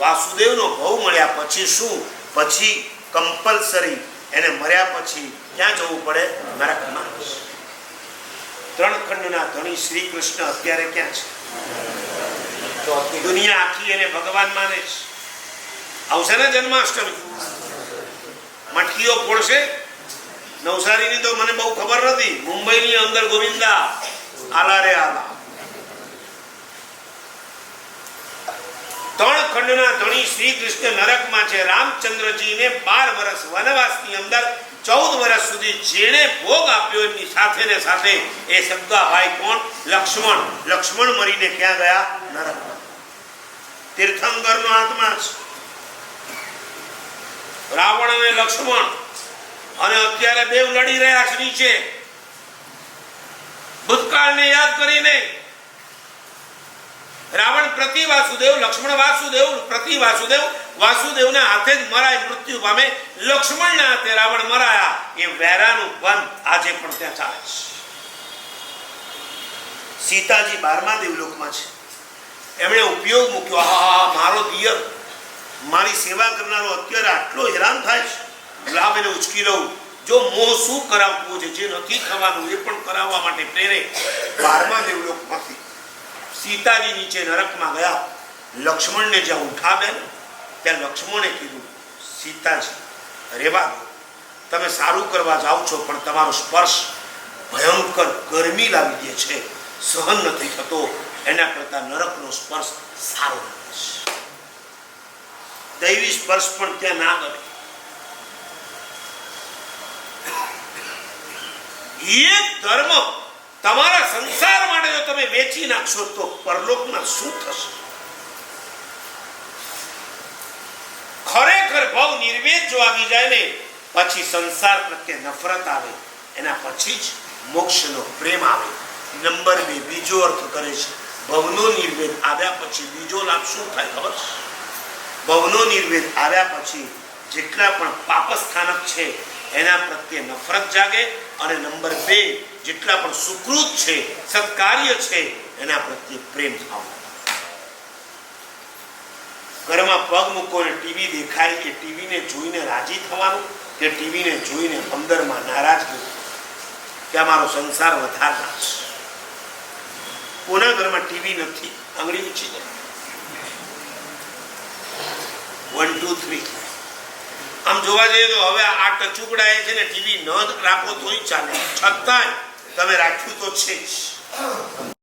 વાસુદેવનો ભવ મળ્યા પછી શું? પછી કમ્પલસરી એને મર્યા પછી ક્યાં જવું પડે? નરકમાં. ત્રણ ખંડના ધણી શ્રી કૃષ્ણ અત્યારે ક્યાં છે? તો દુનિયા આખી એને ભગવાન માને છે. આવશે ને જન્માષ્ટમી? મટકીઓ ફોડશે? નવસારીની તો મને બહુ ખબર નથી. મુંબઈની અંદર ગોવિંદા, આલા રે આલા. ત્રણ ખંડના ધણી શ્રી કૃષ્ણ નરકમાં છે. રામચંદ્રજીને બાર વર્ષ વનવાસની અંદર, ચૌદ વર્ષ સુધી જેણે ભોગ આપ્યો એમની સાથે ને સાથે. એ શબ્દ ભાઈ કોણ? લક્ષ્મણ. લક્ષ્મણ મરીને ક્યાં ગયા? નરકમાં. તીર્થંકરનો આત્મા છે. રાવણ અને લક્ષ્મણ અને અત્યારે દેવ લડી રહ્યા છે નીચે. ભૂતકાળને યાદ કરીને રાવણ પ્રતિ વાસુદેવ, લક્ષ્મણ વાસુદેવ, પ્રતિ વાસુદેવ, વાસુદેવના હાથે જ મરાય મૃત્યુ પામે લક્ષ્મણના હાથે રાવણ મરાયા. એ વેરાનું વન આજે પણ ત્યાં ચાલે છે. સીતાજી બારમા દેવલોકમાં છે. એમણે ઉપયોગ મૂક્યો હા મારો દિયર, મારી સેવા કરનારો અત્યારે આટલો હેરાન થાય છે. લાભ એને ઉચકી લઉં. જો મોહ શું કરાવવું છે, જે નથી થવાનું, એ પણ કરાવવા માટે પ્રેરે બારમા દેવલોકમાંથી સીતાજી નીચે નરકમાં ગયા, લક્ષ્મણને જ્યાં ઉઠાવે ત્યાં લક્ષ્મણે કીધું, સીતાજી, રેવા દો. તમે સારું કરવા જાઓ છો, પણ તમારો સ્પર્શ ભયંકર ગરમી લાવી દે છે. સહન નથી થતો. એના કરતા નરકનો સ્પર્શ સારો લાગે છે. દૈવી સ્પર્શ પણ ત્યાં ના ગમે. એક ધર્મ તમારા સંસાર માટે જો તમે વેચી નાખશો તો પરલોકમાં શું થશે? ખરેખર ભાવ નિર્વેદ જો આવી જાય ને, પછી સંસાર પ્રત્યે નફરત આવે, એના પછી જ મોક્ષનો પ્રેમ આવે. નંબર બે બીજો અર્થ કરે છે, ભવનો નિર્વેદ આવ્યા પછી બીજો લાભ શું થાય ખબર? ભવનો નિર્વેદ આવ્યા પછી જેટલા પણ પાપસ્થાનક છે, એના પ્રત્યે નફરત જાગે અને નંબર બે, જેટલા પણ સુકૃત છે, સત્કાર્ય છે, એના પ્રત્યે પ્રેમ થવો. ઘરમાં પગ મૂકો ને ટીવી દેખાય કે ટીવીને જોઈને રાજી થવાનું કે ટીવીને જોઈને અંદરમાં નારાજગી કે અમારો સંસાર વધારનાર છે? કોના ઘરમાં ટીવી નથી? આંગળી ઊંચી જાય વન ટુ થ્રી આમ જોવા જઈએ તો હવે આ ટચુકડા છે ને, ટીવી ન રાખો તોય ચાલે. છતાંય તમે રાખ્યું તો છે જ.